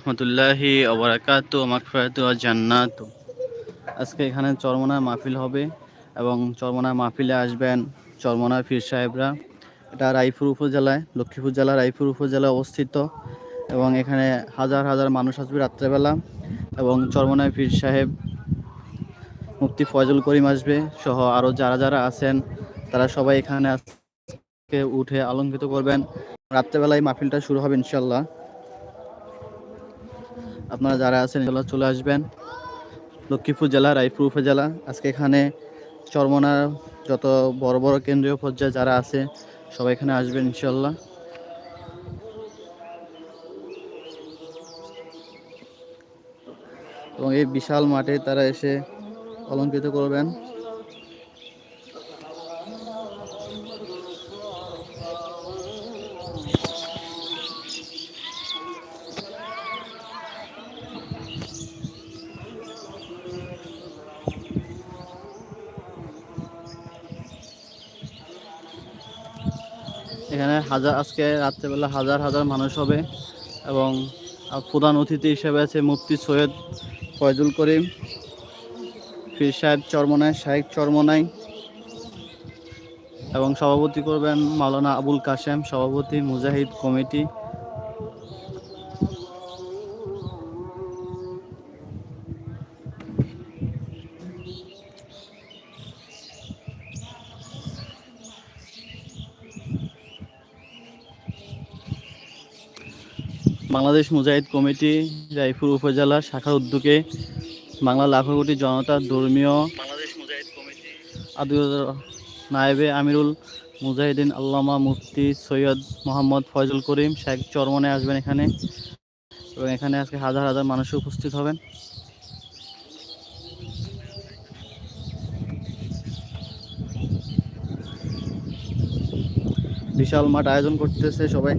রহমতুল্লাহি অবরাকাত মাকফারাত জান্নাত। আজকে এখানে চরমনায় মাহফিল হবে এবং চরমনায় মাহফিলে আসবেন চরমনায় পীর সাহেবরা। এটা রায়পুর উপজেলায়, লক্ষ্মীপুর জেলা, রায়পুর উপজেলায় অবস্থিত এবং এখানে হাজার হাজার মানুষ আসবে রাত্রেবেলা এবং চরমনায় পীর সাহেব, মুফতি ফয়জুল করিম আসবে সহ আরও যারা যারা আছেন, তারা সবাই এখানে আজকে উঠে আলঙ্কিত করবেন। রাত্রেবেলায় মাহফিলটা শুরু হবে ইনশাল্লাহ আপনারা যারা আছেন এগুলো চলে আসবেন। লক্ষ্মীপুর জেলা, রায়পুর উপজেলা। আজকে এখানে চরমনার যত বড় বড় কেন্দ্রীয় পর্যায়ে যারা আছে, সবাই এখানে আসবেন ইনশাল্লাহ এবং এই বিশাল মাঠে তারা এসে অলঙ্কৃত করবেন। এখানে হাজার, আজকে রাত্রেবেলা হাজার হাজার মানুষ হবে এবং প্রধান অতিথি হিসেবে আছে মুফতি সৈয়দ ফয়জুল করিম ফির সাহেব চরমনাই শাহেক চরমনাই এবং সভাপতি করবেন মাওলানা আবুল কাশেম, সভাপতি, মুজাহিদ কমিটি বাংলাদেশ মুজাহিদ কমিটি রায়পুর উপজেলা শাখার উদ্যোগে বাংলা লাখো কোটি জনতা ধর্মীয় আদু নায়েবে আমিরুল মুজাহিদিন আল্লামা মুফতি সৈয়দ মোহাম্মদ ফয়জুল করিম শেখ চরমনে আসবেন এখানে এবং এখানে আজকে হাজার হাজার মানুষ উপস্থিত হবেন। বিশাল মাঠ আয়োজন করতেছে সবাই।